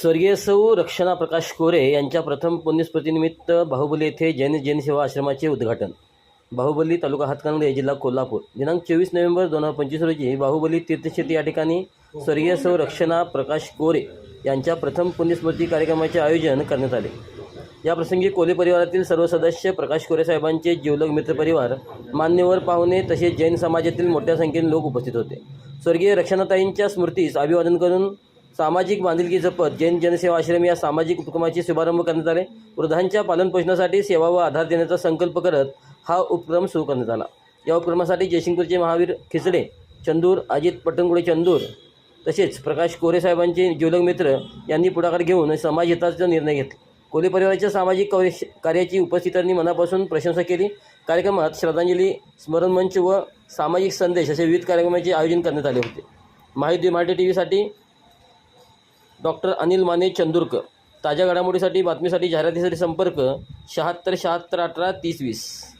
स्वर्गीय सौ रक्षणा प्रकाश कोरे यांच्या प्रथम पुण्यस्मृतीनिमित्त बाहुबली येथे जैन जैन सेवा आश्रमाचे उद्घाटन. बाहुबली तालुका हातकणंगले जिल्हा कोल्हापूर. दिनांक चोवीस नोव्हेंबर दोन हजार पंचवीस रोजी बाहुबली तीर्थशेती या ठिकाणी स्वर्गीय सौ रक्षणा प्रकाश कोरे यांच्या प्रथम पुण्यस्मृती कार्यक्रमाचे आयोजन करण्यात आले. या प्रसंगी कोले परिवारातील सर्व सदस्य प्रकाश कोरे साहेबांचे जीवलग मित्रपरिवार मान्यवर पाहुणे तसेच जैन समाजातील मोठ्या संख्येने लोक उपस्थित होते. स्वर्गीय रक्षणाताईंच्या स्मृतीस अभिवादन करून सामाजिक बांधिलकी जपत जैन जनसेवा आश्रम या सामाजिक उपक्रमाचे शुभारंभ करण्यात आले. वृद्धांच्या पालनपोषणासाठी सेवा व आधार देण्याचा संकल्प करत हा उपक्रम सुरू करण्यात आला. या उपक्रमासाठी जयसिंगपूरचे महावीर खिचडे चंदूर अजित पट्टणगुडे चंदूर तसेच प्रकाश कोरे साहेबांचे जीवलग मित्र यांनी पुढाकार घेऊन समाजहिताचा निर्णय घेतला. कोले परिवाराच्या सामाजिक कवरे- कार्याची उपस्थितांनी मनापासून प्रशंसा केली. कार्यक्रमात श्रद्धांजली स्मरण मंच व सामाजिक संदेश असे विविध कार्यक्रमाचे आयोजन करण्यात आले होते. माहिती मराठी टी व्हीसाठी डॉक्टर अनिल माने चंदूरकर. ताज्या घडामोडीसाठी बातमीसाठी जाहिरातीसाठी संपर्क शहात्तर शहात्तर अठरा तीस वीस.